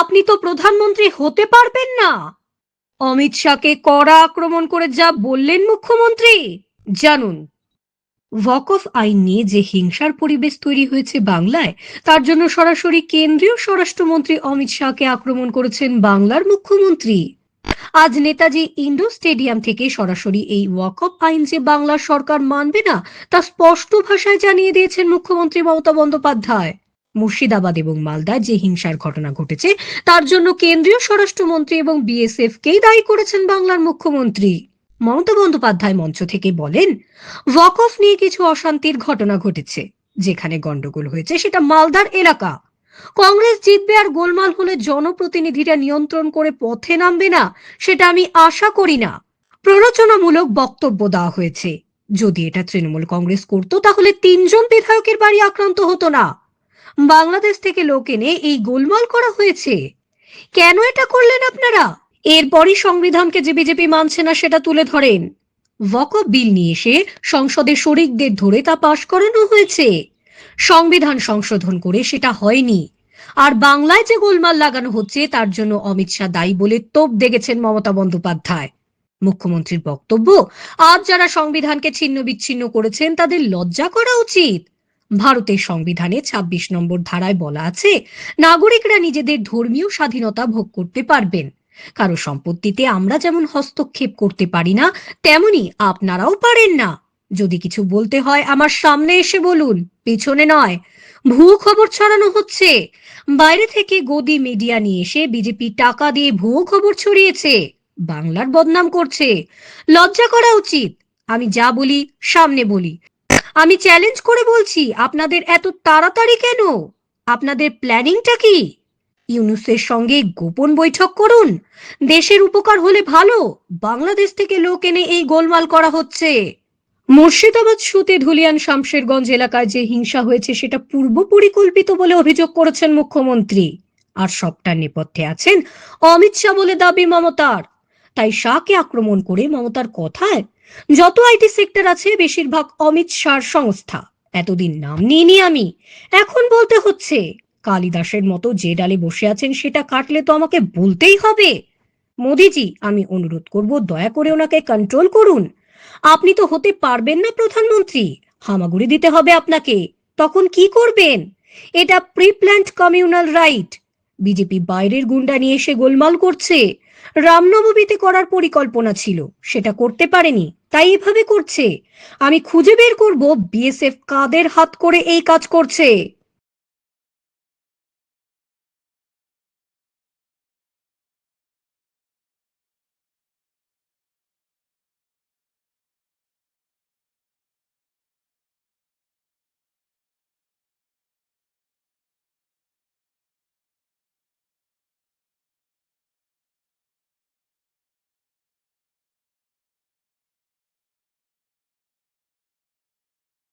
আপনি তো প্রধানমন্ত্রী হতে পারবেন না। অমিত শাহকে কড়া আক্রমণ করে যা বললেন মুখ্যমন্ত্রী। জানুন ওয়াকফ আইন নিয়ে যে হিংসার পরিবেশ তৈরি হয়েছে বাংলায়, তার জন্য সরাসরি কেন্দ্রীয় স্বরাষ্ট্রমন্ত্রী অমিত শাহকে আক্রমণ করেছেন বাংলার মুখ্যমন্ত্রী। আজ নেতাজি ইন্ডোর স্টেডিয়াম থেকে সরাসরি এই ওয়াকফ আইন যে বাংলার সরকার মানবে না, তা স্পষ্ট ভাষায় জানিয়ে দিয়েছেন মুখ্যমন্ত্রী মমতা বন্দ্যোপাধ্যায়। মুর্শিদাবাদ এবং মালদায় যে হিংসার ঘটনা ঘটেছে, তার জন্য কেন্দ্রীয় স্বরাষ্ট্রমন্ত্রী এবং বিএসএফ কেই দায়ী করেছেন বাংলার মুখ্যমন্ত্রী। মমতা বন্দ্যোপাধ্যায় মঞ্চ থেকে বলেন ওয়াকফ নিয়ে কিছু অশান্তির ঘটনা ঘটেছে, যেখানে গন্ডগোল হয়েছে সেটা মালদার এলাকা। কংগ্রেস জিতবে আর গোলমাল হলে জনপ্রতিনিধিরা নিয়ন্ত্রণ করে পথে নামবে না, সেটা আমি আশা করি না। প্ররোচনামূলক বক্তব্য দেওয়া হয়েছে। যদি এটা তৃণমূল কংগ্রেস করত, তাহলে তিনজন বিধায়কের বাড়ি আক্রান্ত হতো না। বাংলাদেশ থেকে লোক এনে এই গোলমাল করা হয়েছে। কেন এটা করলেন আপনারা? এরপরই সংবিধানকে যে বিজেপি মানছে না সেটা তুলে ধরেন। ওয়াকফ বিল নিয়ে এসে সংসদে শরিকদের ধরে তা পাশ করানো হয়েছে। সংবিধান সংশোধন করে সেটা হয়নি। আর বাংলায় যে গোলমাল লাগানো হচ্ছে, তার জন্য অমিত শাহ দায়ী বলে তোপ দেখেছেন মমতা বন্দ্যোপাধ্যায়। মুখ্যমন্ত্রীর বক্তব্য, আজ যারা সংবিধানকে ছিন্ন বিচ্ছিন্ন করেছেন, তাদের লজ্জা করা উচিত। ভারতের সংবিধানে ২৬ নম্বর ধারায় বলা আছে, নাগরিকরা নিজেদের ধর্মীয় স্বাধীনতা ভোগ করতে পারবেন। কারও সম্পত্তিতে আমরা যেমন হস্তক্ষেপ করতে পারি না, তেমনি আপনারাও পারেন না। যদি কিছু বলতে হয়, আমার সামনে এসে বলুন, পেছনে নয়। ভুয়ো খবর ছড়ানো হচ্ছে। বাইরে থেকে গদি মিডিয়া নিয়ে এসে বিজেপি টাকা দিয়ে ভুয়ো খবর ছড়িয়েছে। বাংলার বদনাম করছে। লজ্জা করা উচিত। আমি যা বলি, সামনে বলি। আমি চ্যালেঞ্জ করে বলছি, আপনাদের এত তাড়াতাড়ি কেন? আপনাদের প্ল্যানিংটা কি? ইউনুসের সঙ্গে গোপন বৈঠক করুন। দেশের উপকার হলে ভালো, বাংলাদেশ থেকে লোক এনে এই গোলমাল করা হচ্ছে। মুর্শিদাবাদ সুতে ধুলিয়ান শামশেরগঞ্জ এলাকায় যে হিংসা হয়েছে সেটা পূর্ব পরিকল্পিত বলে অভিযোগ করেছেন মুখ্যমন্ত্রী। আর সবটার নেপথ্যে আছেন অমিত শাহ বলে দাবি মমতার। তাই শাহকে আক্রমণ করে মমতার কথায় যত আইটি সেক্টর আছে, বেশিরভাগ অমিত শাহর সংস্থা। এতদিন নাম নিইনি আমি। এখন বলতে হচ্ছে, কালিদাসের মতো যে ডালে বসে আছেন সেটা কাটলে তো আমাকে বলতেই হবে। মোদিজি, আমি অনুরোধ করব, দয়া করে ওনাকে কন্ট্রোল করুন। আপনি তো হতে পারবেন না, প্রধানমন্ত্রী। হামাগুড়ি দিতে হবে আপনাকে। তখন কি করবেন? এটা preplanned communal riot BJP বাইরের গুন্ডা নিয়ে এসে গোলমাল করছে। রামনবমীতে করার পরিকল্পনা ছিল। সেটা করতে পারেনি। তাই এভাবে করছে। আমি খুঁজে বের করব। বিএসএফ কাদের হাত করে এই কাজ করছে?